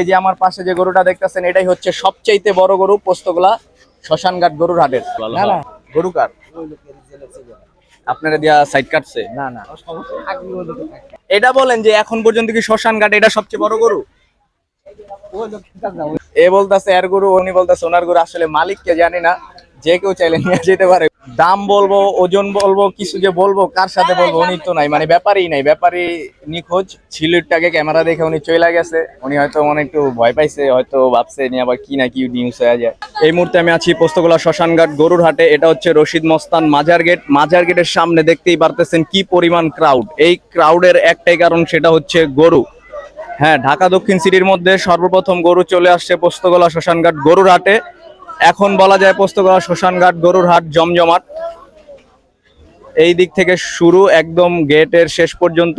এই যে আমার পাশে যে গরুটা দেখতেছেন এটাই হচ্ছে সবচাইতে বড় গরু পোস্তগোলা শ্মশানঘাট গরুর হাটের। না না। গরু কার? আপনারা দিয়া সাইড কাটছে? না না। এটা বলেন যে এখন পর্যন্ত কি শ্মশানঘাট এটা সবচেয়ে বড় গরু? এ বলতেছে এর গরু উনি বলতেছে ওনার গরু আসলে মালিককে জানি না যে কেউ চাইলে নিয়ে যেতে পারে। দাম বলব, ওজন বলব, কিছু যে বলব, কার সাথে বলব, উনি তো নাই। মানে ব্যাপারই নাই। ব্যাপারই নিখোঁজ। ছিলুরটাকে ক্যামেরা দেখে উনি চলে গেছে। উনি হয়তো মনে একটু ভয় পাইছে, হয়তো ভাবছে নিয়ে আবার কি না কি নিউজ হয়ে যায়। এই মুহূর্তে আমি আছি পোস্তগোলা শ্মশানঘাট গরুর হাটে। এটা হচ্ছে রশিদ মস্তান মাজার গেট। মাজার গেটের সামনে দেখতেই পারতেছেন কি পরিমাণ ক্রাউড এই ক্রাউডের একটাই কারণ, সেটা হচ্ছে গরু। হ্যাঁ ঢাকা দক্ষিণ সিটির মধ্যে সর্বপ্রথম গরু চলে আসছে পোস্তগোলা শ্মশানঘাট গরুর হাটে। এখন বলা যায় পোস্তগোলা শ্মশানঘাট গরুর হাট জমজমাট। এই দিক থেকে শুরু একদম গেটের শেষ পর্যন্ত।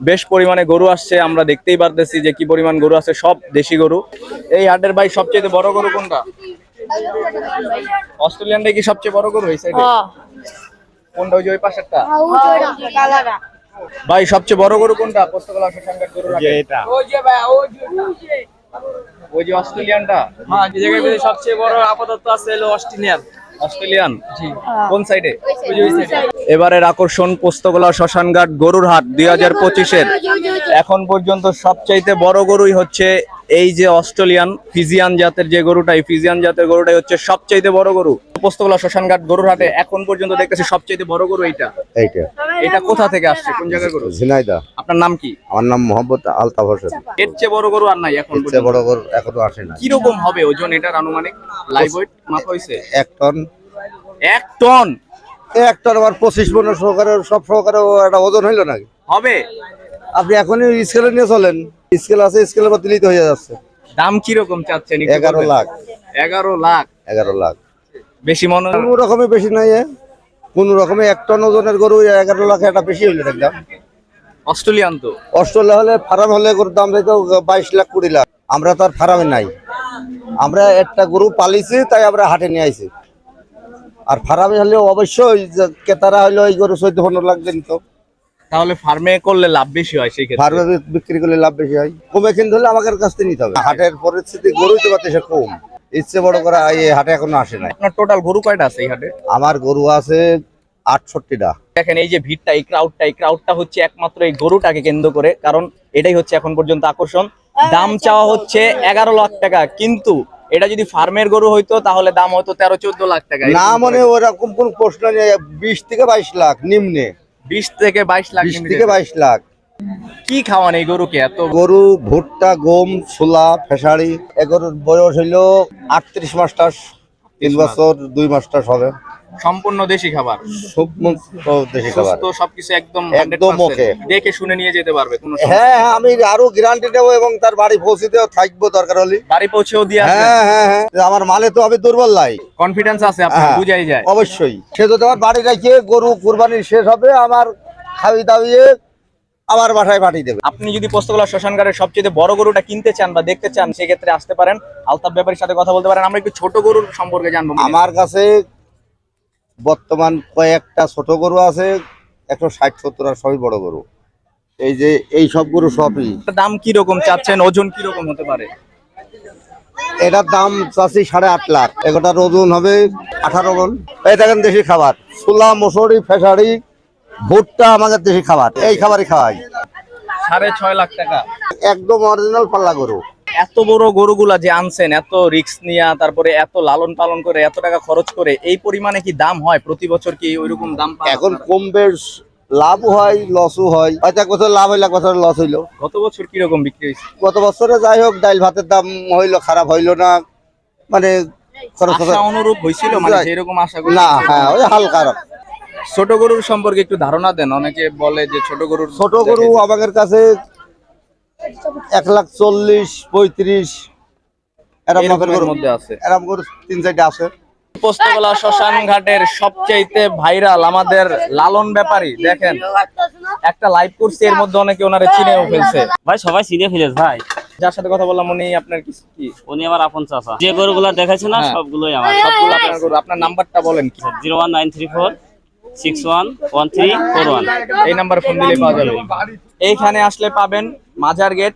বেশ পরিমাণে গরু আসছে আমরা দেখতেই পারতেছি যে কি পরিমাণ গরু আছে সব দেশি গরু। এই হাটের ভাই সবচেয়ে বড় গরু কোনটা? অস্ট্রেলিয়ানটা কি সবচেয়ে বড় গরু এই সাইডে কোনটা ওই যে ওই পাশেরটা? ভাই সবচেয়ে বড় গরু কোনটা? পোস্তগোলা শ্মশানঘাট গরুর হাটে এটা। ওই যে অস্ট্রেলিয়ানটা? হ্যাঁ এই জায়গায় মধ্যে সবচেয়ে বড় আপাতত আছে হলো অস্ট্রেলিয়ান। অস্ট্রেলিয়ান? কোন সাইডে এবারের আকর্ষণ পোস্তগোলা শ্মশানঘাট গরুর হাট দুই হাজার পঁচিশের। এখন পর্যন্ত সবচাইতে বড় গরুই হচ্ছে এই যে অস্ট্রেলিয়ান ফিজিয়ান জাতের যে গরুটাই ফিজিয়ান জাতের গরুটাই হচ্ছে সবচাইতে বড় গরু। পোস্তগোলা শ্মশানঘাট গরুর হাটে এখন পর্যন্ত দেখতেছি সবচাইতে বড় গরু এইটা। এইটা। এটা কোথা থেকে আসছে? কোন জায়গার গরু? ঝিনাইদা আপনার নাম কি? আমার নাম মোহাম্মদ আলতাফ হোসেন। এর চেয়ে বড় গরু আর নাই এখন এর চেয়ে বড় গরু এখনও আসে না কীরকম হবে ওজন এটার আনুমানিক? লাইভ ওয়েট মাপা হয়েছে? এক টন। এক টন? এক টন আবার পঁচিশ মনের সহকারে সব সহকারে ও একটা ওজন হইল নাকি? হবে? আপনি এখনই স্কেলে নিয়ে চলেন। স্কেল আছে স্কেলের মধ্যে নিতে হয়ে যাচ্ছে। দাম কীরকম চাচ্ছেন একটু এগারো বলবেন? লাখ। এগারো লাখ। এগারো লাখ। বেশি মনে কোনো রকমে বেশি নাই। কোনো রকমে এক টন ওজনের গরু এগারো লাখ একটা বেশি হইল একদম অস্ট্রেলিয়ান তো? অস্ট্রেলিয়া হলে ফার্ম হলে গরুর দাম যাইতো বাইশ লাখ কুড়ি লাখ। আমরা তো আর ফার্মে নাই। আমরা একটা গরু পালিছি তাই আমরা হাটে নিয়ে আইছি। আর ফার্মে হলে অবশ্যই ক্রেতারা হইল এই গরু চোদ্দ পনেরো লাখ দিন তো। তাহলে ফার্মে করলে লাভ বেশি হয় সেই ক্ষেত্রে? ফার্মে বিক্রি করলে লাভ বেশি হয়। কমে কিনতে হলে আমাদের কাছ থেকে নিতে হবে। হাটের পরিস্থিতি গরুই তো পাচ্ছে কম। ইচ্ছে বড় করা এই হাটে এখনও আসে নাই। আপনার টোটাল গরু কয়টা আছে এই হাটে? আমার গরু আছে আটষট্টিটা। দেখেন এই যে ভিড়টা এই ক্রাউডটা এই ক্রাউডটা হচ্ছে একমাত্র এই গরুটাকে কেন্দ্র করে কারণ এটাই হচ্ছে এখন পর্যন্ত আকর্ষণ। দাম চাওয়া হচ্ছে এগারো লাখ টাকা কিন্তু এটা যদি ফার্মের গরু হইতো তাহলে দাম হতো তেরো চোদ্দ লাখ টাকা। না মনে ওরকম কোন প্রশ্ন নেই বিশ থেকে বাইশ লাখ নিম্নে। বিশ থেকে বাইশ লাখ বিশ থেকে বাইশ লাখ। কি খাওয়ান এই গরুকে এত? গরু ভুট্টা গম ছোলা ফেসারি এ গরুর বয়স হইল আটত্রিশ মাস্টার তিন বছর দুই মাস্টার হবে। সম্পূর্ণ দেশি খাবার। খুব দেশি খাবার। সুস্থ সবকিছু একদম একদম ওকে। দেখে শুনে নিয়ে যেতে পারবে কোনো হ্যাঁ হ্যাঁ আমি আরও গ্যারান্টি দেবো এবং তার বাড়ি পৌঁছে থাকব দরকার হলে। বাড়ি পৌঁছেও দিয়ে হ্যাঁ হ্যাঁ হ্যাঁ। আমার মালে তো আমি দুর্বল লাই। কনফিডেন্স আছে আপনার হ্যাঁ। বুঝাই যায়। অবশ্যই। সে যদি আমার বাড়ি রেখে গরু কুরবানি শেষ হবে আমার খাবি দাবিয়ে আমার বাসায় পাঠিয়ে দেবে। আপনি যদি পোস্তগোলা শ্মশানঘাটের সবচেয়ে বড় গরুটা কিনতে চান বা দেখতে চান সেক্ষেত্রে আসতে পারেন। আলতাফ ব্যাপারীর সাথে কথা বলতে পারেন। আমরা একটু ছোট গরুর সম্পর্কে জানব। আমার কাছে বর্তমান কয়েকটা ছোট গরু আছে একশো ষাট সত্তর আর সবই বড় গরু। এই যে এই সব গরু সবই। দাম কি রকম চাচ্ছেন? ওজন কি রকম হতে পারে? এটার দাম চাচ্ছি সাড়ে আট লাখ। এটার ওজন হবে আঠারো মন। এই দেখেন দেশি খাবার। ছোলা মসুরি ফেসারি ভুট্টা আমাদের দেশি খাবার। এই খাবারই খাওয়াই। সাড়ে ছয় লাখ টাকা। একদম অরিজিনাল পাল্লা গরু। এত বড় গরুগুলা যে আনছেন এত রিস্ক নিয়ে তারপরে এত লালন পালন করে এত টাকা খরচ করে এই পরিমাণে কি দাম হয়? প্রতি বছর কি ওইরকম দাম এখন আপনারা? কম বেশ লাভ হয় লসও হয়। হয়তো এক বছর লাভ হইলে এক বছর লস হইল। গত বছর কীরকম বিক্রি হয়েছে? গত বছরে যাই হোক ডাইল ভাতের দাম হইল খারাপ হইল না। মানে খরচ অনুরূপ হয়েছিল মানে যেরকম আশা করি? না হ্যাঁ ওই হালকা ছোট গরুর সম্পর্কে একটু ধারণা দেন অনেকে বলে যে ছোট গরুর ছোট গরু আমাদের কাছে এক লাখ চল্লিশ পঁয়ত্রিশ। এরম এরকমের মধ্যে আছে। এরম গরু তিন চারটে আছে। পোস্তগোলা শ্মশান ঘাটের সবচাইতে ভাইরাল আমাদের লালন ব্যাপারী দেখেন। একটা লাইভ করছে এর মধ্যে অনেকে ওনারে চিনেও ফেলছে। ভাই সবাই চিনে ফেলেছে ভাই। যার সাথে কথা বললাম উনি আপনার কি কি? উনি আমার আপন চাচা। যে গরুগুলা দেখাইছে না হ্যাঁ। সবগুলোই আমার। সবগুলো আপনার গরু। আপনার নাম্বারটা বলেন কি? Zero one nine three four six one one three four one. এই নাম্বার ফোন দিলে পাওয়া যাবে। এইখানে আসলে পাবেন মাজার গেট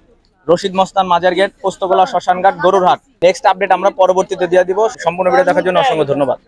রশিদ মস্তান মাজার গেট পোস্তগোলা শ্মশানঘাট গরুরহাট। নেক্সট আপডেট আমরা পরবর্তীতে দিয়ে দিব। সম্পূর্ণ ভিডিও দেখার জন্য অসংখ্য ধন্যবাদ।